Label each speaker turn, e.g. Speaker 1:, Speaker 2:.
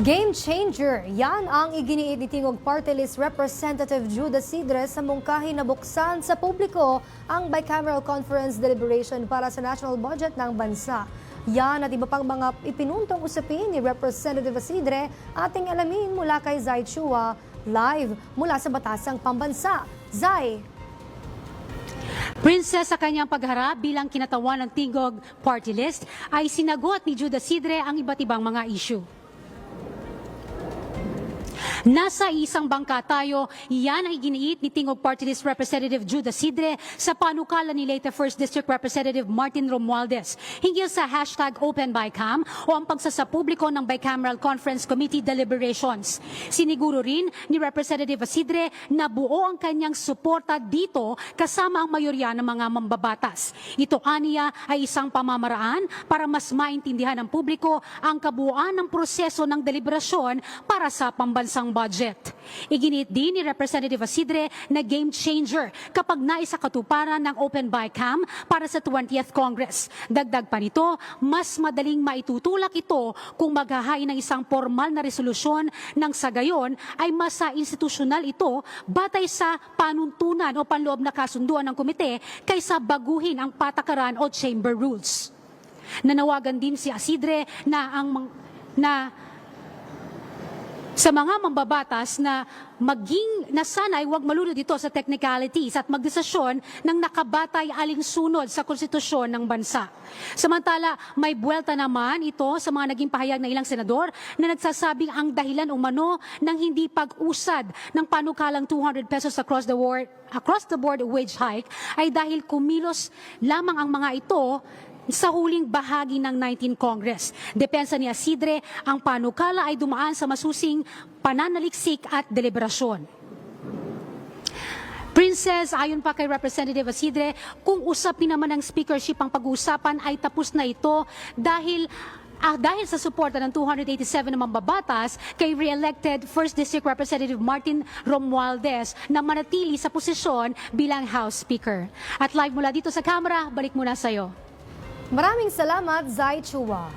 Speaker 1: Game changer, yan ang iginiit ni Tingog Party List Representative Judas Sidre sa mungkahi na buksan sa publiko ang bicameral conference deliberation para sa national budget ng bansa. Yan at iba pang mga ipinuntong usapin ni Representative Sidre ating alamin mula kay Zai Chua live mula sa Batasang Pambansa. Zai,
Speaker 2: Princess sa kanyang pagharap bilang kinatawan ng Tingog Party List ay sinagot ni Judas Sidre ang iba't ibang mga issue. Nasa isang bangka tayo, yan ang iginiit ni Tingog Party List Representative Judas Sidre sa panukala ni Leyte 1st District Representative Martin Romualdez hinggil sa hashtag OpenBICAM o ang pagsasapubliko ng Bicameral Conference Committee deliberations. Siniguro rin ni Representative Sidre na buo ang kanyang suporta dito kasama ang mayorya ng mga mambabatas. Ito aniya ay isang pamamaraan para mas maintindihan ng publiko ang kabuuan ng proseso ng deliberasyon para sa pambansang budget. Iginit din ni Representative Asidre na game changer kapag naisa katuparan ng Open Bicam para sa 20th Congress. Dagdag pa nito, mas madaling maitutulak ito kung maghahain ng isang formal na resolusyon nang sa gayon ay masa institusyonal ito batay sa panuntunan o panloob na kasunduan ng komite kaysa baguhin ang patakaran o chamber rules. Nanawagan din si Asidre na ang na sa mga mambabatas na maging na sana'y huwag malulod dito sa technicalities at magdesisyon ng nakabatay alinsunod sa konstitusyon ng bansa. Samantala, may buwelta naman ito sa mga naging pahayag ng ilang senador na nagsasabing ang dahilan umano ng hindi pag-usad ng panukalang 200 pesos across the board across the board wage hike ay dahil kumilos lamang ang mga ito sa huling bahagi ng 19 Congress. Depensa ni Asidre, ang panukala ay dumaan sa masusing pananaliksik at deliberasyon. Princess, ayon pa kay Representative Asidre, kung usapin naman ng speakership ang pag-uusapan ay tapos na ito dahil Ah, dahil sa suporta ng 287 na mambabatas kay re-elected 1st District Representative Martin Romualdez na manatili sa posisyon bilang House Speaker. At live mula dito sa Kamara, balik muna sa'yo.
Speaker 1: Maraming salamat Zai Chua.